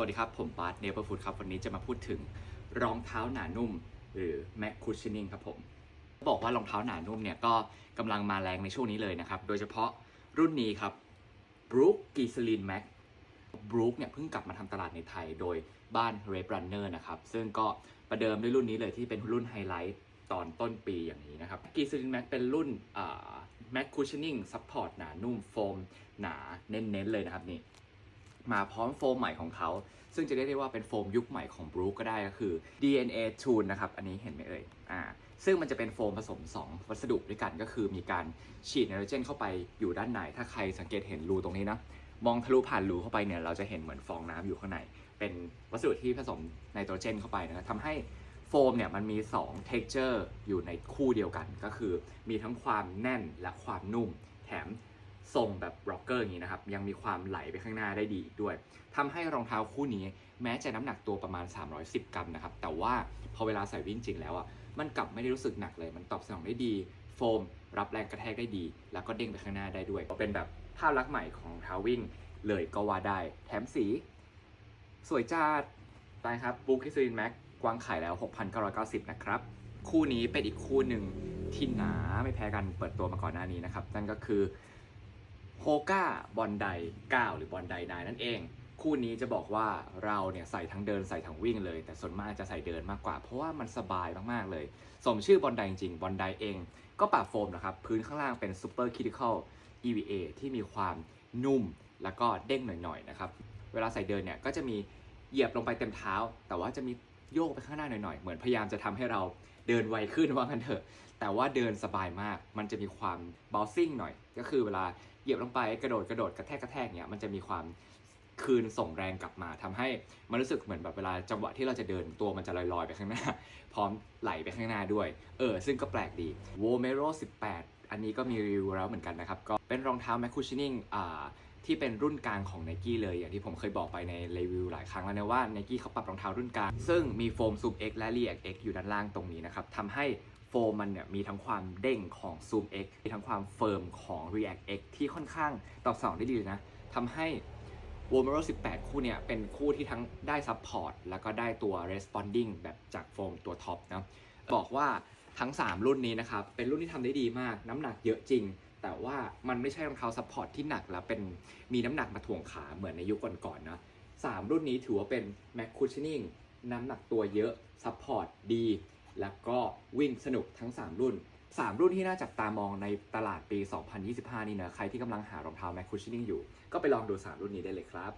สวัสดีครับ ผมบาร์เนเบอร์ฟูดครับ วันนี้จะมาพูดถึงรองเท้าหนานุ่ม หรือ Mac Cushioning ครับผม บอกว่ารองเท้าหนานุ่มเนี่ยก็กำลังมาแรงในช่วงนี้เลยนะครับ โดยเฉพาะรุ่นนี้ครับ Brook g i s l i n Mac Brook เนี่ยเพิ่งกลับมาทำตลาดในไทยโดยบ้าน Red Runner นะครับ ซึ่งก็ประเดิมด้วยรุ่นนี้เลยที่เป็นรุ่นไฮไลท์ตอนต้นปีอย่างนี้นะครับ g i s l i n Mac เป็นรุ่นอ่า Mac Cushioning Support หนานุ่มโฟมหนาเน้นๆเลยนะครับนี่ มาพร้อมโฟมใหม่ของเขา ซึ่งจะเรียกได้ว่าเป็นโฟมยุคใหม่ของบรูก็ได้ก็คือ DNA t u n นะครับ อันนี้เห็นไหมเอ่ยอ่าซึ่งมันจะเป็นโฟมผสม 2 วัสดุด้วยกันก็คือมีการฉีดไนโตรเจนเข้าไปอยู่ด้านใน ถ้าใครสังเกตเห็นรูตรงนี้นะ มองทะลุผ่านรูเข้าไปเนี่ยเราจะเห็นเหมือนฟองน้ำอยู่ข้างใน เป็นวัสดุที่ผสมไนโตรเจนเข้าไปนะทำให้โฟมเนี่ยมันมี 2 texture อยู่ในคู่เดียวกัน ก็คือมีทั้งความแน่นและความนุ่ม แถม ทรงแบบร็อกเกอร์อย่างนี้นะครับ ยังมีความไหลไปข้างหน้าได้ดีอีกด้วยทำให้รองเท้าคู่นี้แม้จะน้ำหนักตัวประมาณ 310 กรัมนะครับ แต่ว่าพอเวลาใส่วิ่งจริงแล้วอะมันกลับไม่ได้รู้สึกหนักเลย มันตอบสนองได้ดี โฟม รับแรงกระแทกได้ดี แล้วก็เด้งไปข้างหน้าได้ด้วยเป็นแบบภาพลักษณ์ใหม่ของเท้าวิ่งเลยก็ว่าได้ แถมสี สวยจ้าไปครับบุ๊กฮิสซินแม็กวางขายแล้ว 6,990 นะครับ คู่นี้เป็นอีกคู่หนึ่งที่หนาไม่แพ้กันเปิดตัวมาก่อนหน้านี้นะครับ นั่นก็คือ โฮก้าบอลได9 หรือบอลได9นั่นเอง คู่นี้จะบอกว่าเราเนี่ยใส่ทั้งเดินใส่ทั้งวิ่งเลย แต่ส่วนมากจะใส่เดินมากกว่า เพราะว่ามันสบายมากๆเลย สมชื่อบอลไดจริงบอลไดเอง ก็ปรับโฟมนะครับ พื้นข้างล่างเป็น Super Critical EVA ที่มีความนุ่มแล้วก็เด้งหน่อยๆนะครับ เวลาใส่เดินเนี่ยก็จะมีเหยียบลงไปเต็มเท้า แต่ว่าจะมีโยกไปข้างหน้าหน่อยๆ เหมือนพยายามจะทำให้เราเดินไวขึ้นว่างันเถอะ แต่ว่าเดินสบายมาก มันจะมีความบ o ลซิ่งหน่อย ก็คือเวลา ยียบลงไปกระโดดกระโดดกระแทกกระแทกเนี่ยมันจะมีความคืนส่งแรงกลับมาทำให้มันรู้สึกเหมือนแบบเวลาจังหวะที่เราจะเดินตัวมันจะลอยๆไปข้างหน้า พร้อมไหลไปข้างหน้าด้วย เออ ซึ่งก็แปลกดี w o m e r o 18 อันนี้ก็มีรีวิวแล้วเหมือนกันนะครับ ก็เป็นรองเท้า m a c Cushioning อ่าที่เป็นรุ่นกลางของ n i กี้เลย อย่างที่ผมเคยบอกไปในรีวิวหลายครั้งแล้วนะว่า n i กี้เขาปรับรองเท้ารุ่นกลาง ซึ่งมีโฟม Zoom X และ React X อยู่ด้านล่างตรงนี้นะครับทำให้ โฟมมันเนี่ยมีทั้งความเด้งของ Zoom X มีทั้งความเฟิร์มของ React X ที่ค่อนข้างตอบสนองได้ดีเลยนะทำให้ w o m e r o 18 คู่เนี่ยเป็นคู่ที่ทั้งได้ซัพพอร์ตแล้วก็ได้ตัว responding แบบจากโฟมตัวท็อปนะบอกว่าทั้ง 3 รุ่นนี้นะครับ เป็นรุ่นที่ทำได้ดีมาก น้ำหนักเยอะจริง แต่ว่ามันไม่ใช่รองเท้าซัพพอร์ตที่หนักแล้วเป็นมีน้ำหนักมาถ่วงขาเหมือนในยุคก่อนๆนะสามรุ่นนี้ถือว่าเป็น Mac Cushioning น้ำหนักตัวเยอะซัพพอร์ตดี แล้วก็วิ่งสนุกทั้ง 3 รุ่น 3 รุ่นที่น่าจับตามองในตลาดปี 2025 นี่นะ ใครที่กำลังหารองเท้าแมคคูชิ่งอยู่ ก็ไปลองดู 3 รุ่นนี้ได้เลยครับ